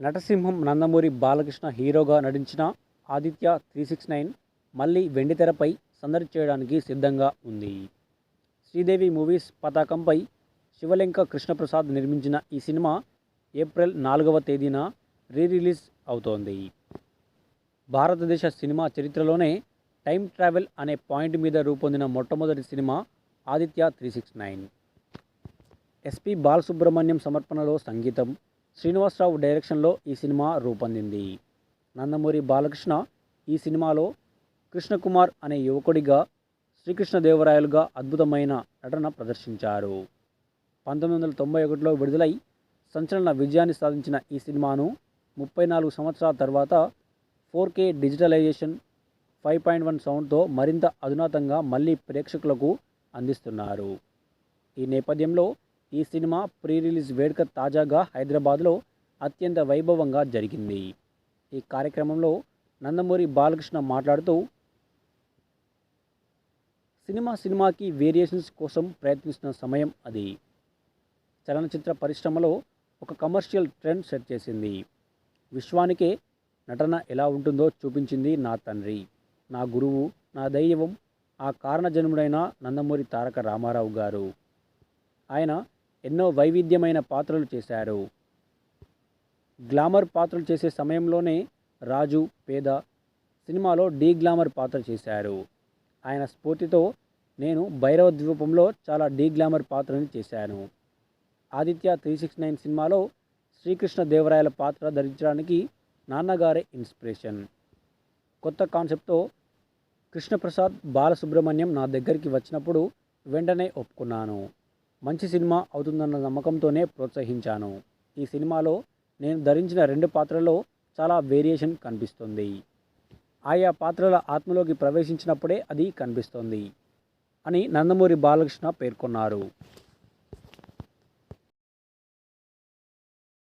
నటసింహం నందమూరి బాలకృష్ణ హీరోగా నటించిన Aditya three six nine మళ్ళీ వెండితెరపై సందడి చేయడానికి సిద్ధంగా ఉంది. శ్రీదేవి మూవీస్ పతాకంపై శివలెంక కృష్ణప్రసాద్ నిర్మించిన ఈ సినిమా ఏప్రిల్ నాలుగవ తేదీన రీ రిలీజ్ అవుతోంది. భారతదేశ సినిమా చరిత్రలోనే టైం ట్రావెల్ అనే పాయింట్ మీద రూపొందిన మొట్టమొదటి cinema Aditya three six nine. SP Balasubrahmanyam సమర్పణలో సంగీతం శ్రీనివాసరావు డైరెక్షన్లో ఈ సినిమా రూపొందింది. నందమూరి బాలకృష్ణ ఈ సినిమాలో కృష్ణకుమార్ అనే యువకుడిగా శ్రీకృష్ణదేవరాయలుగా అద్భుతమైన నటన ప్రదర్శించారు. పంతొమ్మిది వందల తొంభై ఒకటిలో విడుదలై సంచలన విజయాన్ని సాధించిన ఈ సినిమాను ముప్పై నాలుగు సంవత్సరాల తర్వాత four K digitalization five point one సౌండ్తో మరింత అధునాతంగా మళ్ళీ ప్రేక్షకులకు అందిస్తున్నారు. ఈ నేపథ్యంలో ఈ సినిమా ప్రీ రిలీజ్ వేడుక తాజాగా హైదరాబాద్లో అత్యంత వైభవంగా జరిగింది. ఈ కార్యక్రమంలో నందమూరి బాలకృష్ణ మాట్లాడుతూ సినిమా సినిమాకి వేరియేషన్స్ కోసం ప్రయత్నిస్తున్న సమయం అది. చలనచిత్ర పరిశ్రమలో ఒక కమర్షియల్ ట్రెండ్ సెట్ చేసింది. విశ్వానికే నటన ఎలా ఉంటుందో చూపించింది నా తండ్రి. నా గురువు నా దైవం ఆ కారణజన్ముడైన నందమూరి తారక రామారావు గారు. ఆయన ఎన్నో వైవిధ్యమైన పాత్రలు చేశారు. గ్లామర్ పాత్రలు చేసే సమయంలోనే రాజు పేద సినిమాలో డీ గ్లామర్ పాత్ర చేశారు. ఆయన స్ఫూర్తితో నేను భైరవ ద్వీపంలో చాలా డీ గ్లామర్ పాత్రని చేశాను. ఆదిత్య త్రీ సిక్స్ నైన్ సినిమాలో శ్రీకృష్ణ దేవరాయల పాత్ర ధరించడానికి నాన్నగారే ఇన్స్పిరేషన్. కొత్త కాన్సెప్ట్తో కృష్ణప్రసాద్ బాలసుబ్రహ్మణ్యం నా దగ్గరికి వచ్చినప్పుడు వెంటనే ఒప్పుకున్నాను. మంచి సినిమా అవుతుందన్న నమ్మకంతోనే ప్రోత్సహించాను. ఈ సినిమాలో నేను ధరించిన రెండు పాత్రల్లో చాలా వేరియేషన్ కనిపిస్తుంది. ఆయా పాత్రల ఆత్మలోకి ప్రవేశించినప్పుడే అది కనిపిస్తుంది అని నందమూరి బాలకృష్ణ పేర్కొన్నారు.